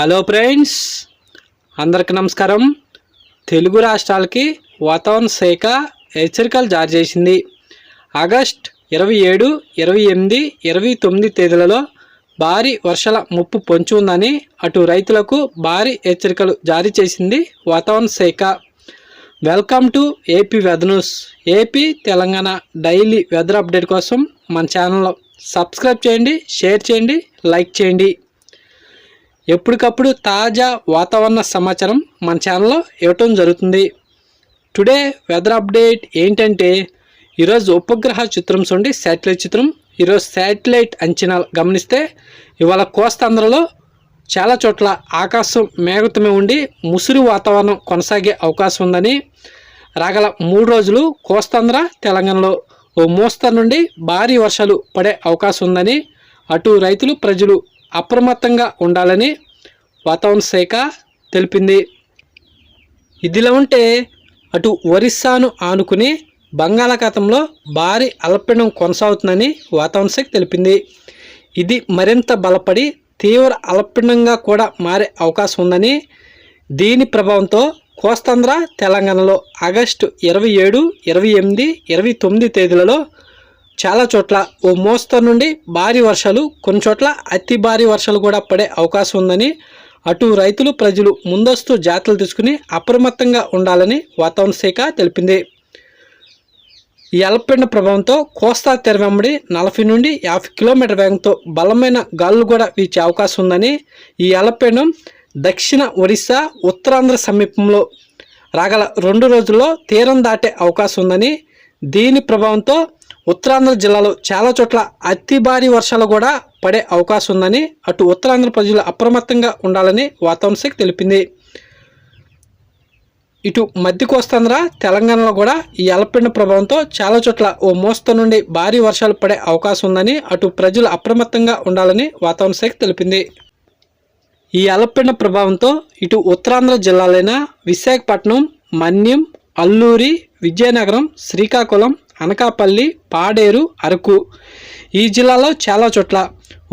Hello friends అందరికి నమస్కారం. తెలుగు రాష్ట్రాలకి వాతావరణ శాఖ హెచ్చరికలు జారీ చేసింది. ఆగస్ట్ ఇరవై ఏడు ఇరవై ఎనిమిది ఇరవై తొమ్మిది తేదీలలో భారీ వర్షాల ముప్పు పొంచి ఉందని అటు రైతులకు భారీ హెచ్చరికలు జారీ చేసింది వాతావరణ శాఖ. Welcome to AP weather news. AP Telangana daily weather update కోసం మన ఛానల్లో సబ్స్క్రైబ్ చేయండి షేర్ చేయండి లైక్ చేయండి. ఎప్పటికప్పుడు తాజా వాతావరణ సమాచారం మన ఛానల్లో ఇవ్వటం జరుగుతుంది. టుడే వెదర్ అప్డేట్ ఏంటంటే ఈరోజు ఉపగ్రహ చిత్రం చూడండి శాటిలైట్ చిత్రం. ఈరోజు శాటిలైట్ అంచనాలు గమనిస్తే ఇవాళ కోస్తాంధ్రలో చాలా చోట్ల ఆకాశం మేఘతమే ఉండి ముసురు వాతావరణం కొనసాగే అవకాశం ఉందని రాగల మూడు రోజులు కోస్తాంధ్ర తెలంగాణలో ఓ మోస్తరు నుండి భారీ వర్షాలు పడే అవకాశం ఉందని అటు రైతులు ప్రజలు అప్రమత్తంగా ఉండాలని వాతావరణ శాఖ తెలిపింది. ఇదిలా ఉంటే అటు ఒరిస్సాను ఆనుకుని బంగాళాఖాతంలో భారీ అల్పీడం కొనసాగుతుందని వాతావరణ శాఖ తెలిపింది. ఇది మరింత బలపడి తీవ్ర అల్పీడంగా కూడా మారే అవకాశం ఉందని దీని ప్రభావంతో కోస్తాంధ్ర తెలంగాణలో ఆగస్టు ఇరవై ఏడు ఇరవై ఎనిమిది ఇరవై తొమ్మిది తేదీలలో చాలా చోట్ల ఓ మోస్తరు నుండి భారీ వర్షాలు కొన్ని చోట్ల అతి భారీ వర్షాలు కూడా పడే అవకాశం ఉందని అటు రైతులు ప్రజలు ముందస్తు జాగ్రత్తలు తీసుకుని అప్రమత్తంగా ఉండాలని వాతావరణ శాఖ తెలిపింది. ఈ అల్పపీడన ప్రభావంతో కోస్తా తెర వెంబడి నలభై నుండి యాభై కిలోమీటర్ వేగంతో బలమైన గాలులు కూడా వీచే అవకాశం ఉందని ఈ అల్పపీడనం దక్షిణ ఒరిస్సా ఉత్తరాంధ్ర సమీపంలో రాగల రెండు రోజుల్లో తీరం దాటే అవకాశం ఉందని దీని ప్రభావంతో ఉత్తరాంధ్ర జిల్లాలో చాలా చోట్ల అతి భారీ వర్షాలు కూడా పడే అవకాశం ఉందని అటు ఉత్తరాంధ్ర ప్రజలు అప్రమత్తంగా ఉండాలని వాతావరణ శాఖ తెలిపింది. ఇటు మధ్య కోస్తాంధ్ర తెలంగాణలో కూడా ఈ అలపిండ ప్రభావంతో చాలా చోట్ల ఓ మోస్త నుండి భారీ వర్షాలు పడే అవకాశం ఉందని అటు ప్రజలు అప్రమత్తంగా ఉండాలని వాతావరణ శాఖ తెలిపింది. ఈ అలపిండ ప్రభావంతో ఇటు ఉత్తరాంధ్ర జిల్లాలైన విశాఖపట్నం మన్యం అల్లూరి విజయనగరం శ్రీకాకుళం అనకాపల్లి పాడేరు అరకు. ఈ జిల్లాలో చాలా చోట్ల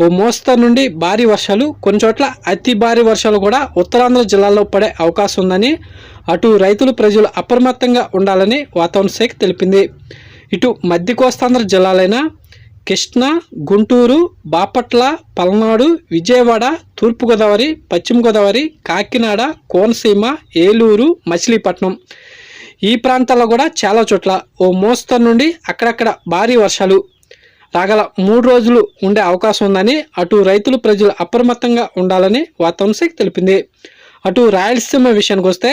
ఓ మోస్తరు నుండి భారీ వర్షాలు కొన్ని చోట్ల అతి భారీ వర్షాలు కూడా ఉత్తరాంధ్ర జిల్లాలో పడే అవకాశం ఉందని అటు రైతులు ప్రజలు అప్రమత్తంగా ఉండాలని వాతావరణ శాఖ తెలిపింది. ఇటు మధ్య కోస్తాంధ్ర జిల్లాలైన కృష్ణా గుంటూరు బాపట్ల పల్నాడు విజయవాడ తూర్పుగోదావరి పశ్చిమ గోదావరి కాకినాడ కోనసీమ ఏలూరు మచిలీపట్నం. ఈ ప్రాంతాల్లో కూడా చాలా చోట్ల ఓ మోస్తరు నుండి అక్కడక్కడ భారీ వర్షాలు రాగల మూడు రోజులు ఉండే అవకాశం ఉందని అటు రైతులు ప్రజలు అప్రమత్తంగా ఉండాలని వాతావరణ శాఖ తెలిపింది. అటు రాయలసీమ విషయానికి వస్తే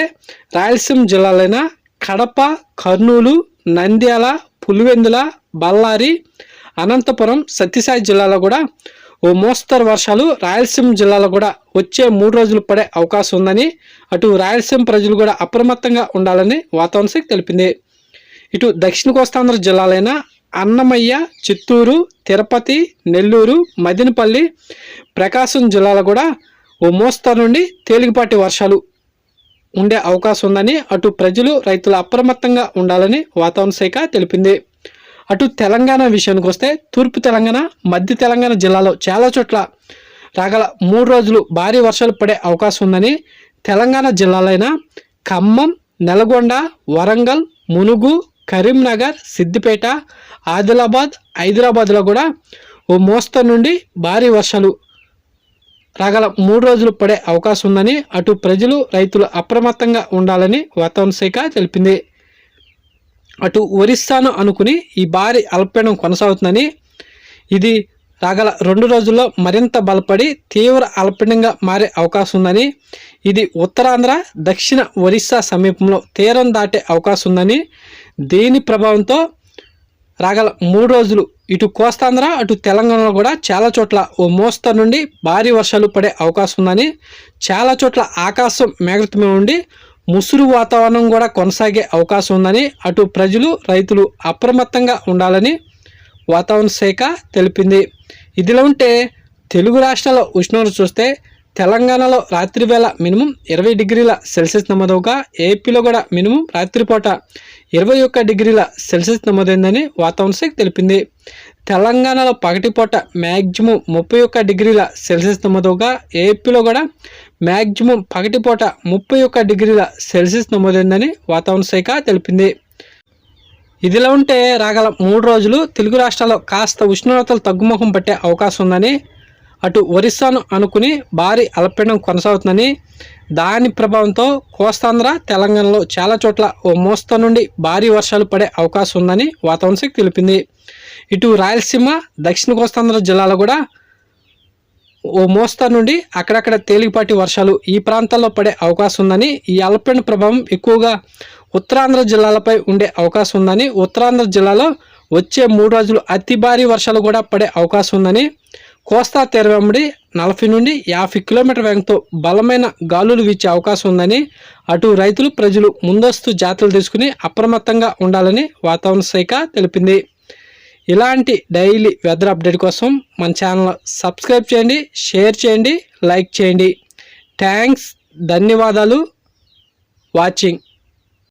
రాయలసీమ జిల్లాలైన కడప కర్నూలు నంద్యాల పులివెందుల బళ్ళారి అనంతపురం సత్యసాయి జిల్లాలో కూడా ఓ మోస్తరు వర్షాలు రాయలసీమ జిల్లాలో కూడా వచ్చే మూడు రోజులు పడే అవకాశం ఉందని అటు రాయలసీమ ప్రజలు కూడా అప్రమత్తంగా ఉండాలని వాతావరణ శాఖ తెలిపింది. ఇటు దక్షిణ కోస్తాంధ్ర జిల్లాలైన అన్నమయ్య చిత్తూరు తిరుపతి నెల్లూరు మదినపల్లి ప్రకాశం జిల్లాలో కూడా ఓ మోస్తరు నుండి తేలికపాటి వర్షాలు ఉండే అవకాశం ఉందని అటు ప్రజలు రైతులు అప్రమత్తంగా ఉండాలని వాతావరణ శాఖ తెలిపింది. అటు తెలంగాణ విషయానికి వస్తే తూర్పు తెలంగాణ మధ్య తెలంగాణ జిల్లాలో చాలా చోట్ల రాగల మూడు రోజులు భారీ వర్షాలు పడే అవకాశం ఉందని తెలంగాణ జిల్లాలైన ఖమ్మం నల్గొండ వరంగల్ మునుగు కరీంనగర్ సిద్దిపేట ఆదిలాబాద్ హైదరాబాద్లో కూడా ఓ మోస్తరు నుండి భారీ వర్షాలు రాగల మూడు రోజులు పడే అవకాశం ఉందని అటు ప్రజలు రైతులు అప్రమత్తంగా ఉండాలని వాతావరణ శాఖ తెలిపింది. అటు ఒరిస్సాను అనుకుని ఈ భారీ అల్పపీడనం కొనసాగుతుందని ఇది రాగల రెండు రోజుల్లో మరింత బలపడి తీవ్ర అల్పీడంగా మారే అవకాశం ఉందని ఇది ఉత్తరాంధ్ర దక్షిణ ఒరిస్సా సమీపంలో తీరం దాటే అవకాశం ఉందని దీని ప్రభావంతో రాగల మూడు రోజులు ఇటు కోస్తాంధ్ర అటు తెలంగాణలో కూడా చాలా చోట్ల ఓ మోస్తరు నుండి భారీ వర్షాలు పడే అవకాశం ఉందని చాలా చోట్ల ఆకాశం మేఘతమే ఉండి ముసురు వాతావరణం కూడా కొనసాగే అవకాశం ఉందని అటు ప్రజలు రైతులు అప్రమత్తంగా ఉండాలని వాతావరణ శాఖ తెలిపింది. ఇదిలా ఉంటే తెలుగు రాష్ట్రాల ఉష్ణోగ్రత చూస్తే తెలంగాణలో రాత్రి వేళ మినిమం ఇరవై డిగ్రీల సెల్సియస్ నమోదవగా ఏపీలో కూడా మినిమం రాత్రిపూట ఇరవై ఒక్క డిగ్రీల సెల్సియస్ నమోదైందని వాతావరణ శాఖ తెలిపింది. తెలంగాణలో పగటిపూట మ్యాక్సిమం ముప్పై ఒక్క డిగ్రీల సెల్సియస్ నమోదుగా ఏపీలో కూడా మ్యాక్సిమం పగటిపూట ముప్పై ఒక్క డిగ్రీల సెల్సియస్ నమోదైందని వాతావరణ శాఖ తెలిపింది. ఇదిలా ఉంటే రాగల మూడు రోజులు తెలుగు రాష్ట్రాల్లో కాస్త ఉష్ణోగ్రతలు తగ్గుముఖం పట్టే అవకాశం ఉందని అటు ఒరిస్సాను అనుకుని భారీ అల్పపీడనం కొనసాగుతుందని దాని ప్రభావంతో కోస్తాంధ్ర తెలంగాణలో చాలా చోట్ల ఓ మోస్తా నుండి భారీ వర్షాలు పడే అవకాశం ఉందని వాతావరణ శాఖ తెలిపింది. ఇటు రాయలసీమ దక్షిణ కోస్తాంధ్ర జిల్లాలో కూడా ఓ మోస్తా నుండి అక్కడక్కడ తేలికపాటి వర్షాలు ఈ ప్రాంతాల్లో పడే అవకాశం ఉందని ఈ అల్పపీడన ప్రభావం ఎక్కువగా ఉత్తరాంధ్ర జిల్లాలపై ఉండే అవకాశం ఉందని ఉత్తరాంధ్ర జిల్లాలో వచ్చే మూడు రోజులు అతి భారీ వర్షాలు కూడా పడే అవకాశం ఉందని కోస్తా తీర వెంబడి నలభై నుండి యాభై కిలోమీటర్ వేగంతో బలమైన గాలులు వీచే అవకాశం ఉందని అటు రైతులు ప్రజలు ముందస్తు జాతరలు తీసుకుని అప్రమత్తంగా ఉండాలని వాతావరణ శాఖ తెలిపింది. ఇలాంటి డైలీ వెదర్ అప్డేట్ కోసం మన ఛానల్ సబ్స్క్రైబ్ చేయండి షేర్ చేయండి లైక్ చేయండి. థ్యాంక్స్ ధన్యవాదాలు. వాచింగ్.